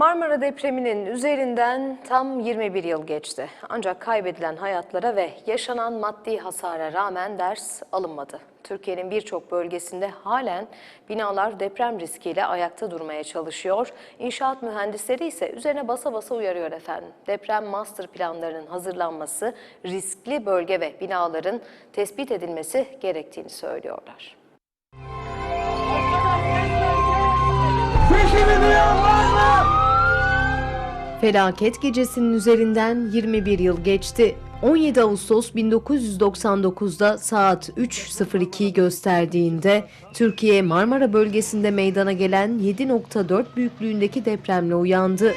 Marmara depreminin üzerinden tam 21 yıl geçti. Ancak kaybedilen hayatlara ve yaşanan maddi hasara rağmen ders alınmadı. Türkiye'nin birçok bölgesinde halen binalar deprem riskiyle ayakta durmaya çalışıyor. İnşaat mühendisleri ise üzerine basa basa uyarıyor efendim. Deprem master planlarının hazırlanması, riskli bölge ve binaların tespit edilmesi gerektiğini söylüyorlar. Mı? Felaket gecesinin üzerinden 21 yıl geçti. 17 Ağustos 1999'da saat 3.02'yi gösterdiğinde Türkiye Marmara bölgesinde meydana gelen 7.4 büyüklüğündeki depremle uyandı.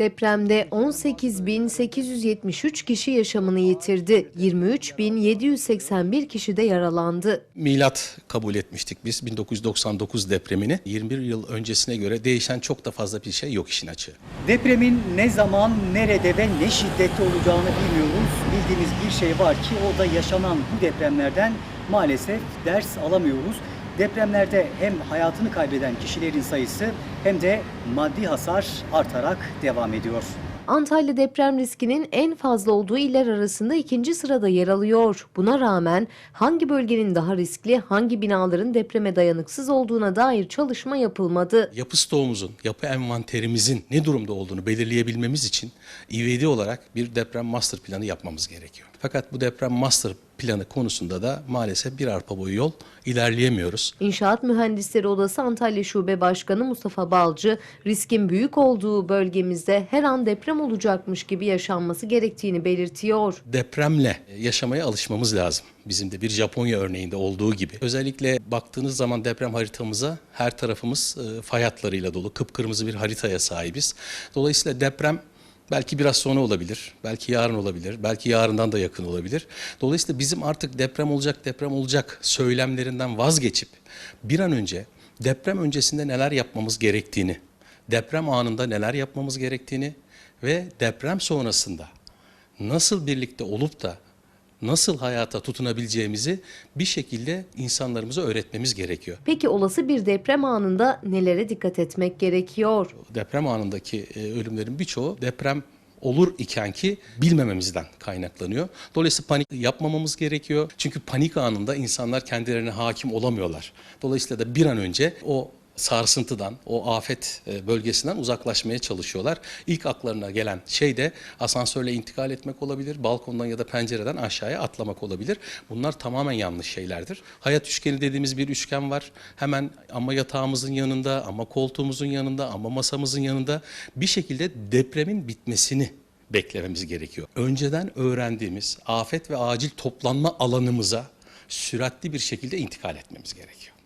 Depremde 18.873 kişi yaşamını yitirdi. 23.781 kişi de yaralandı. milat kabul etmiştik biz 1999 depremini. 21 yıl öncesine göre değişen çok da fazla bir şey yok işin açığı. Depremin ne zaman, nerede ve ne şiddette olacağını bilmiyoruz. Bildiğimiz bir şey var ki o da yaşanan bu depremlerden maalesef ders alamıyoruz. Depremlerde hem hayatını kaybeden kişilerin sayısı hem de maddi hasar artarak devam ediyor. Antalya deprem riskinin en fazla olduğu iller arasında ikinci sırada yer alıyor. Buna rağmen hangi bölgenin daha riskli, hangi binaların depreme dayanıksız olduğuna dair çalışma yapılmadı. Yapı stoğumuzun, yapı envanterimizin ne durumda olduğunu belirleyebilmemiz için İVD olarak bir deprem master planı yapmamız gerekiyor. Fakat bu deprem master planı konusunda da maalesef bir arpa boyu yol ilerleyemiyoruz. İnşaat Mühendisleri Odası Antalya Şube Başkanı Mustafa Balcı, riskin büyük olduğu bölgemizde her an deprem olacakmış gibi yaşanması gerektiğini belirtiyor. depremle yaşamaya alışmamız lazım. Bizim de bir Japonya örneğinde olduğu gibi. Özellikle baktığınız zaman deprem haritamıza her tarafımız e, fay hatlarıyla dolu. Kıpkırmızı bir haritaya sahibiz. Dolayısıyla deprem belki biraz sonra olabilir, belki yarın olabilir, belki yarından da yakın olabilir. Dolayısıyla bizim artık deprem olacak, deprem olacak söylemlerinden vazgeçip bir an önce deprem öncesinde neler yapmamız gerektiğini, deprem anında neler yapmamız gerektiğini ve deprem sonrasında nasıl birlikte olup da nasıl hayata tutunabileceğimizi bir şekilde insanlarımıza öğretmemiz gerekiyor. Peki olası bir deprem anında nelere dikkat etmek gerekiyor? Deprem anındaki e, ölümlerin birçoğu deprem olur iken ki bilmememizden kaynaklanıyor. Dolayısıyla panik yapmamamız gerekiyor. Çünkü panik anında insanlar kendilerine hakim olamıyorlar. Dolayısıyla da bir an önce o sarsıntıdan, o afet e, bölgesinden uzaklaşmaya çalışıyorlar. İlk aklarına gelen şey de asansörle intikal etmek olabilir, balkondan ya da pencereden aşağıya atlamak olabilir. Bunlar tamamen yanlış şeylerdir. Hayat üçgeni dediğimiz bir üçgen var. Hemen ama yatağımızın yanında, ama koltuğumuzun yanında, ama masamızın yanında bir şekilde depremin bitmesini beklememiz gerekiyor. Önceden öğrendiğimiz afet ve acil toplanma alanımıza süratli bir şekilde intikal etmemiz gerekiyor.